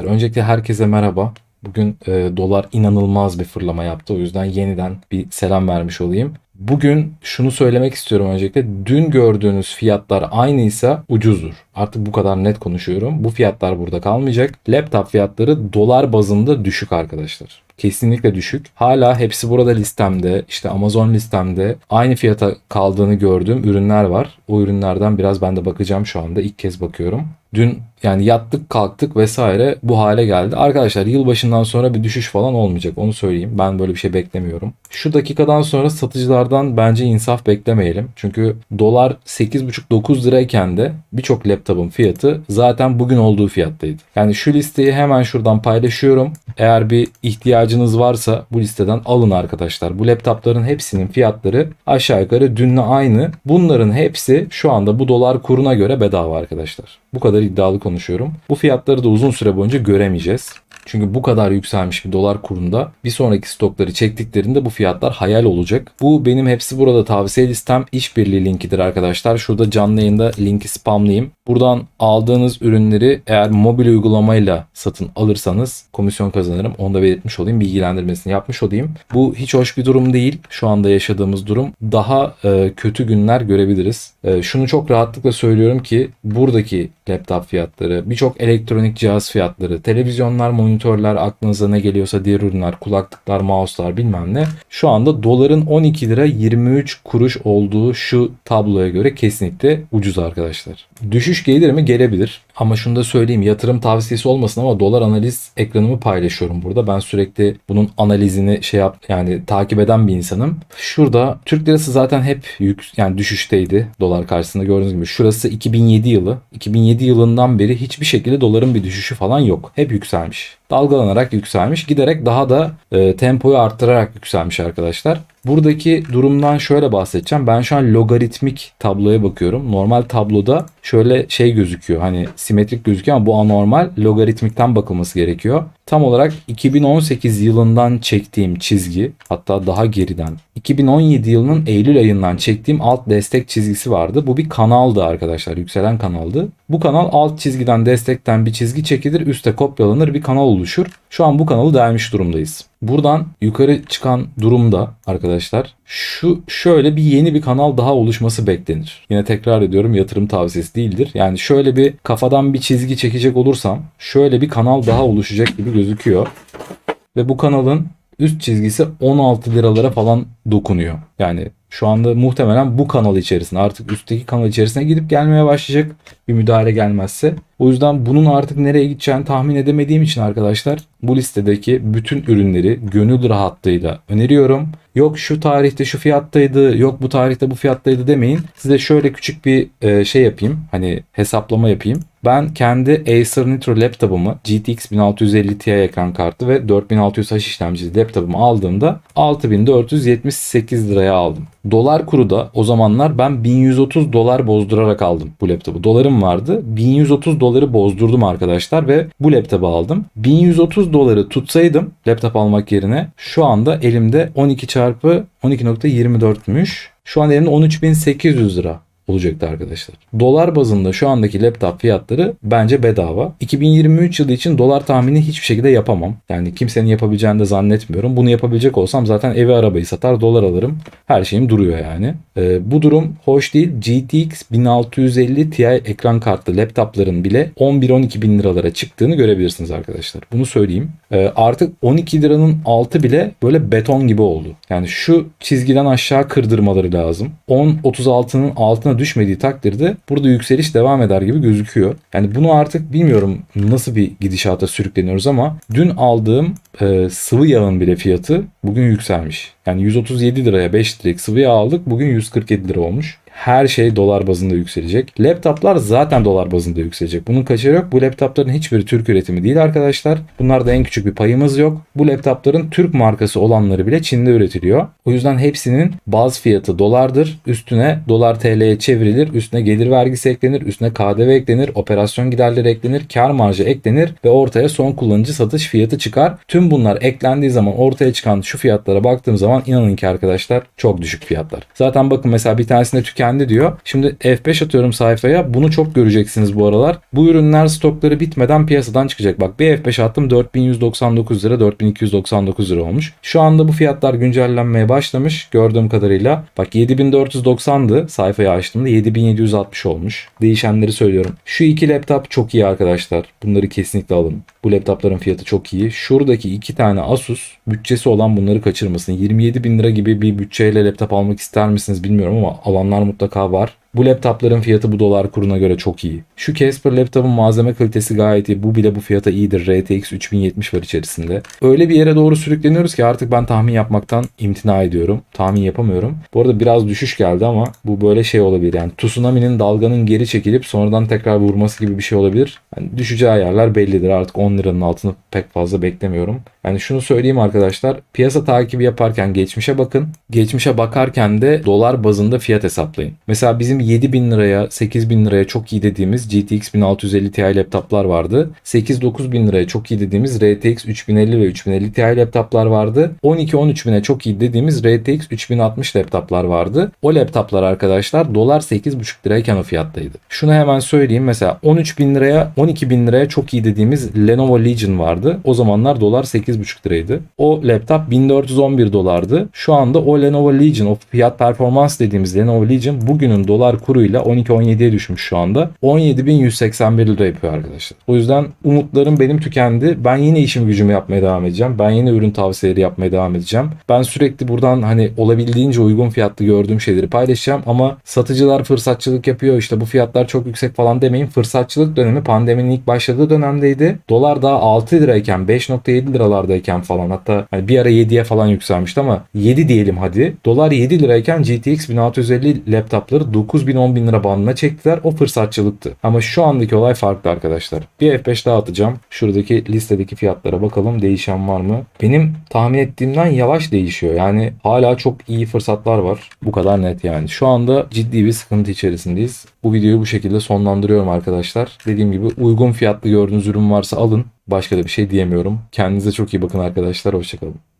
Öncelikle herkese merhaba. Bugün e, dolar inanılmaz bir fırlama yaptı. O yüzden yeniden bir selam vermiş olayım. Bugün şunu söylemek istiyorum öncelikle. Dün gördüğünüz fiyatlar aynıysa ucuzdur. Artık bu kadar net konuşuyorum. Bu fiyatlar burada kalmayacak. Laptop fiyatları dolar bazında düşük arkadaşlar. Kesinlikle düşük. Hala hepsi burada listemde, işte Amazon listemde aynı fiyata kaldığını gördüğüm ürünler var. O ürünlerden biraz ben de bakacağım şu anda. İlk kez bakıyorum. Dün yani yattık kalktık vesaire bu hale geldi. Arkadaşlar yılbaşından sonra bir düşüş falan olmayacak onu söyleyeyim. Ben böyle bir şey beklemiyorum. Şu dakikadan sonra satıcılardan bence insaf beklemeyelim. Çünkü dolar 8,5-9 lirayken de birçok laptopun fiyatı zaten bugün olduğu fiyattaydı. Yani şu listeyi hemen şuradan paylaşıyorum. Eğer bir ihtiyacınız varsa bu listeden alın arkadaşlar. Bu laptopların hepsinin fiyatları aşağı yukarı dünle aynı. Bunların hepsi şu anda bu dolar kuruna göre bedava arkadaşlar. Bu kadar iddialı konuşuyorum. Bu fiyatları da uzun süre boyunca göremeyeceğiz. Çünkü bu kadar yükselmiş bir dolar kurunda bir sonraki stokları çektiklerinde bu fiyatlar hayal olacak. Bu benim hepsi burada tavsiye listem işbirliği linkidir arkadaşlar. Şurada canlı yayında linki spamlayayım. Buradan aldığınız ürünleri eğer mobil uygulamayla satın alırsanız komisyon kazanırım. Onu da belirtmiş olayım. Bilgilendirmesini yapmış olayım. Bu hiç hoş bir durum değil. Şu anda yaşadığımız durum. Daha e, kötü günler görebiliriz. E, şunu çok rahatlıkla söylüyorum ki buradaki laptop fiyatları, birçok elektronik cihaz fiyatları, televizyonlar, monitörler, aklınıza ne geliyorsa diğer ürünler, kulaklıklar, mouse'lar bilmem ne. Şu anda doların 12 lira 23 kuruş olduğu şu tabloya göre kesinlikle ucuz arkadaşlar. Düşüş gelir mi? Gelebilir. Ama şunu da söyleyeyim yatırım tavsiyesi olmasın ama dolar analiz ekranımı paylaşıyorum burada. Ben sürekli bunun analizini şey yap yani takip eden bir insanım. Şurada Türk lirası zaten hep yük yani düşüşteydi dolar karşısında gördüğünüz gibi. Şurası 2007 yılı. 2007 yılından beri hiçbir şekilde doların bir düşüşü falan yok. Hep yükselmiş. Dalgalanarak yükselmiş. Giderek daha da e, tempoyu arttırarak yükselmiş arkadaşlar. Buradaki durumdan şöyle bahsedeceğim. Ben şu an logaritmik tabloya bakıyorum. Normal tabloda şöyle şey gözüküyor. Hani simetrik gözüküyor ama bu anormal. Logaritmikten bakılması gerekiyor. Tam olarak 2018 yılından çektiğim çizgi hatta daha geriden 2017 yılının Eylül ayından çektiğim alt destek çizgisi vardı. Bu bir kanaldı arkadaşlar. Yükselen kanaldı. Bu kanal alt çizgiden destekten bir çizgi çekilir. Üste kopyalanır bir kanal oluşur. Şu an bu kanalı delmiş durumdayız. Buradan yukarı çıkan durumda arkadaşlar şu şöyle bir yeni bir kanal daha oluşması beklenir. Yine tekrar ediyorum yatırım tavsiyesi değildir. Yani şöyle bir kafadan bir çizgi çekecek olursam şöyle bir kanal daha oluşacak gibi gözüküyor. Ve bu kanalın üst çizgisi 16 liralara falan dokunuyor. Yani şu anda muhtemelen bu kanal içerisinde artık üstteki kanal içerisine gidip gelmeye başlayacak bir müdahale gelmezse. O yüzden bunun artık nereye gideceğini tahmin edemediğim için arkadaşlar bu listedeki bütün ürünleri gönül rahatlığıyla öneriyorum. Yok şu tarihte şu fiyattaydı, yok bu tarihte bu fiyattaydı demeyin. Size şöyle küçük bir e, şey yapayım. Hani hesaplama yapayım. Ben kendi Acer Nitro laptopumu GTX 1650 Ti ekran kartı ve 4600H işlemcili laptopumu aldığımda 6478 liraya aldım. Dolar kuru da o zamanlar ben 1130 dolar bozdurarak aldım bu laptopu. Dolarım vardı. 1130 doları bozdurdum arkadaşlar ve bu laptopu aldım. 1130 doları tutsaydım laptop almak yerine şu anda elimde 12 çarpı 12.24'müş. Şu an elimde 13.800 lira olacaktı arkadaşlar. Dolar bazında şu andaki laptop fiyatları bence bedava. 2023 yılı için dolar tahmini hiçbir şekilde yapamam. Yani kimsenin yapabileceğini de zannetmiyorum. Bunu yapabilecek olsam zaten evi arabayı satar dolar alırım. Her şeyim duruyor yani. Ee, bu durum hoş değil. GTX 1650 Ti ekran kartlı laptopların bile 11-12 bin liralara çıktığını görebilirsiniz arkadaşlar. Bunu söyleyeyim. Ee, artık 12 liranın altı bile böyle beton gibi oldu. Yani şu çizgiden aşağı kırdırmaları lazım. 10-36'nın altına düşmediği takdirde burada yükseliş devam eder gibi gözüküyor. Yani bunu artık bilmiyorum nasıl bir gidişata sürükleniyoruz ama dün aldığım e, sıvı yağın bile fiyatı bugün yükselmiş. Yani 137 liraya 5 litrelik sıvı yağ aldık. Bugün 147 lira olmuş. Her şey dolar bazında yükselecek. Laptoplar zaten dolar bazında yükselecek. Bunun kaçarı yok. Bu laptopların hiçbiri Türk üretimi değil arkadaşlar. Bunlarda en küçük bir payımız yok. Bu laptopların Türk markası olanları bile Çin'de üretiliyor. O yüzden hepsinin baz fiyatı dolardır. Üstüne dolar TL'ye çevrilir. Üstüne gelir vergisi eklenir. Üstüne KDV eklenir. Operasyon giderleri eklenir. Kar marjı eklenir. Ve ortaya son kullanıcı satış fiyatı çıkar. Tüm bunlar eklendiği zaman ortaya çıkan şu fiyatlara baktığım zaman inanın ki arkadaşlar çok düşük fiyatlar. Zaten bakın mesela bir tanesinde tüken tükendi diyor. Şimdi F5 atıyorum sayfaya. Bunu çok göreceksiniz bu aralar. Bu ürünler stokları bitmeden piyasadan çıkacak. Bak bir F5 attım 4199 lira 4299 lira olmuş. Şu anda bu fiyatlar güncellenmeye başlamış gördüğüm kadarıyla. Bak 7490'dı sayfayı açtığımda 7760 olmuş. Değişenleri söylüyorum. Şu iki laptop çok iyi arkadaşlar. Bunları kesinlikle alın. Bu laptopların fiyatı çok iyi. Şuradaki iki tane Asus bütçesi olan bunları kaçırmasın. 27 bin lira gibi bir bütçeyle laptop almak ister misiniz bilmiyorum ama alanlar mutlaka var. Bu laptopların fiyatı bu dolar kuruna göre çok iyi. Şu Casper laptopun malzeme kalitesi gayet iyi. Bu bile bu fiyata iyidir. RTX 3070 var içerisinde. Öyle bir yere doğru sürükleniyoruz ki artık ben tahmin yapmaktan imtina ediyorum. Tahmin yapamıyorum. Bu arada biraz düşüş geldi ama bu böyle şey olabilir. Yani tsunami'nin dalganın geri çekilip sonradan tekrar vurması gibi bir şey olabilir. Yani düşeceği yerler bellidir. Artık 10 liranın altını pek fazla beklemiyorum. Yani şunu söyleyeyim arkadaşlar. Piyasa takibi yaparken geçmişe bakın. Geçmişe bakarken de dolar bazında fiyat hesaplayın. Mesela bizim 7000 liraya 8000 liraya çok iyi dediğimiz GTX 1650 Ti laptoplar vardı. 8-9 bin liraya çok iyi dediğimiz RTX 3050 ve 3050 Ti laptoplar vardı. 12-13 bine çok iyi dediğimiz RTX 3060 laptoplar vardı. O laptoplar arkadaşlar dolar 8,5 lirayken o fiyattaydı. Şunu hemen söyleyeyim mesela 13 bin liraya 12 bin liraya çok iyi dediğimiz Lenovo Legion vardı. O zamanlar dolar 8,5 liraydı. O laptop 1411 dolardı. Şu anda o Lenovo Legion o fiyat performans dediğimiz Lenovo Legion bugünün dolar kuruyla 12-17'ye düşmüş şu anda. 17.181 lira yapıyor arkadaşlar. O yüzden umutlarım benim tükendi. Ben yine işim gücümü yapmaya devam edeceğim. Ben yine ürün tavsiyeleri yapmaya devam edeceğim. Ben sürekli buradan hani olabildiğince uygun fiyatlı gördüğüm şeyleri paylaşacağım ama satıcılar fırsatçılık yapıyor. İşte bu fiyatlar çok yüksek falan demeyin. Fırsatçılık dönemi pandeminin ilk başladığı dönemdeydi. Dolar daha 6 lirayken 5.7 liralardayken falan hatta hani bir ara 7'ye falan yükselmişti ama 7 diyelim hadi. Dolar 7 lirayken GTX 1650 laptopları 9.000-10.000 lira bandına çektiler. O fırsatçılıktı. Ama şu andaki olay farklı arkadaşlar. Bir F5 daha atacağım. Şuradaki listedeki fiyatlara bakalım değişen var mı? Benim tahmin ettiğimden yavaş değişiyor. Yani hala çok iyi fırsatlar var. Bu kadar net yani. Şu anda ciddi bir sıkıntı içerisindeyiz. Bu videoyu bu şekilde sonlandırıyorum arkadaşlar. Dediğim gibi uygun fiyatlı gördüğünüz ürün varsa alın. Başka da bir şey diyemiyorum. Kendinize çok iyi bakın arkadaşlar. Hoşçakalın.